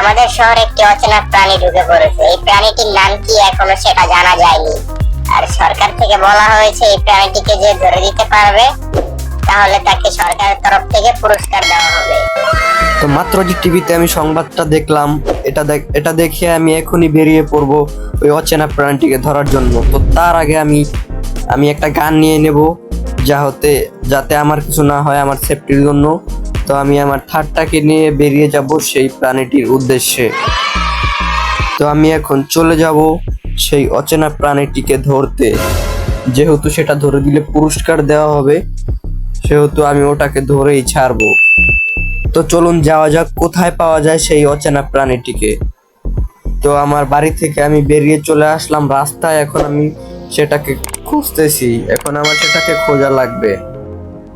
আমাদের শহরে একটি অচেনা প্রাণী ঢুকে পড়েছে। এই প্রাণীটির নাম কি এখনও সেটা জানা যায়নি। আর সরকার থেকে বলা হয়েছে এই প্রাণীটিকে যে ধরে দিতে পারবে, তাহলে তাকে সরকারের তরফ থেকে পুরস্কার দেওয়া হবে। তো মাত্র যে টিভিতে আমি সংবাদটা দেখলাম, এটা এটা দেখে আমি এখনই বেরিয়ে পড়ব ওই অচেনা প্রাণীটিকে ধরার জন্য। তো তার আগে আমি আমি একটা গান নিয়ে নেব, যা হতে যাতে আমার কিছু না হয় আমার সেফটির জন্য। তো আমি আমার থার্ডটাকে নিয়ে বেরিয়ে যাব সেই প্রাণীটির উদ্দেশ্যে। তো আমি এখন চলে যাব সেই অচেনা প্রাণীটিকে ধরতে। যেহেতু সেটা ধরে দিলে পুরস্কার দেওয়া হবে, সেহেতু আমি ওটাকে ধরেই ছাড়বো। তো চলুন যাওয়া যাক, কোথায় পাওয়া যায় সেই অচেনা প্রাণীটিকে। তো আমার বাড়ি থেকে আমি বেরিয়ে চলে আসলাম, রাস্তায় এখন আমি সেটাকে খুঁজতেছি। এখন আমার সেটাকে খোঁজা লাগবে।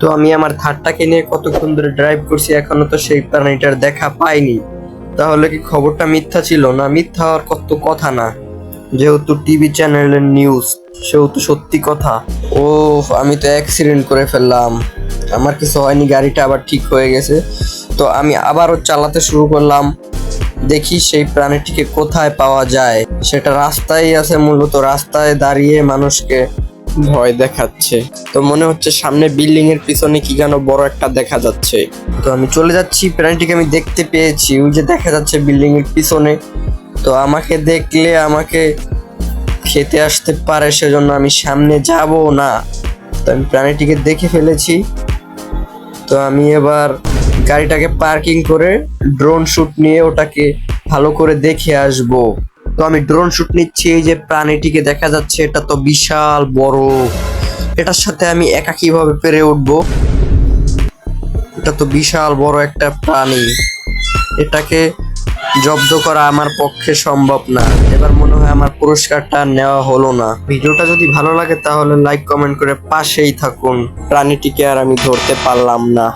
তো আমি আমার থারটাকে নিয়ে কতক্ষণ ধরে ড্রাইভ করছি এখনও তো সেই প্রাণীটার দেখা পাইনি। তাহলে কি খবরটা মিথ্যা ছিল? না, মিথ্যা হওয়ার কত কথা না। যেহেতু টিভি চ্যানেলের নিউজ সেহেতু সত্যি কথা। ও আমি তো অ্যাক্সিডেন্ট করে ফেললাম। আমার কিছু হয়নি, গাড়িটা আবার ঠিক হয়ে গেছে। তো আমি আবারও চালাতে শুরু করলাম। দেখি সেই প্রাণীটিকে কোথায় পাওয়া যায়। সেটা রাস্তায় আছে মূলত, রাস্তায় দাঁড়িয়ে মানুষকে ভয় দেখাচ্ছে। তো মনে হচ্ছে সামনে বিল্ডিং এর পিছনে কি যেন বড় একটা দেখা যাচ্ছে। তো আমি চলে যাচ্ছি, প্রাণীটিকে আমি দেখতে পেয়েছি, ওই যে দেখা যাচ্ছে বিল্ডিং এর পিছনে। তো আমাকে দেখলে আমাকে খেতে আসতে পারে, সেজন্য আমি সামনে যাব না। তো আমি প্রাণীটিকে দেখে ফেলেছি। তো আমি এবার গাড়িটাকে পার্কিং করে ড্রোন শ্যুট নিয়ে ওটাকে ভালো করে দেখে আসব। তো আমি ড্রোন শুট নিচ্ছি, এই যে প্রাণীটিকে দেখা যাচ্ছে, এটা তো বিশাল বড়। এটার সাথে আমি একা কীভাবে পেরে উঠব? এটা তো বিশাল বড় একটা প্রাণী। এটাকে জব্দ করা আমার পক্ষে সম্ভব না। এবার মনে হয় আমার পুরস্কারটা নেওয়া হলো না। ভিডিওটা যদি ভালো লাগে তাহলে লাইক কমেন্ট করে পাশেই থাকুন। প্রাণীটিকে আর আমি ধরতে পারলাম না।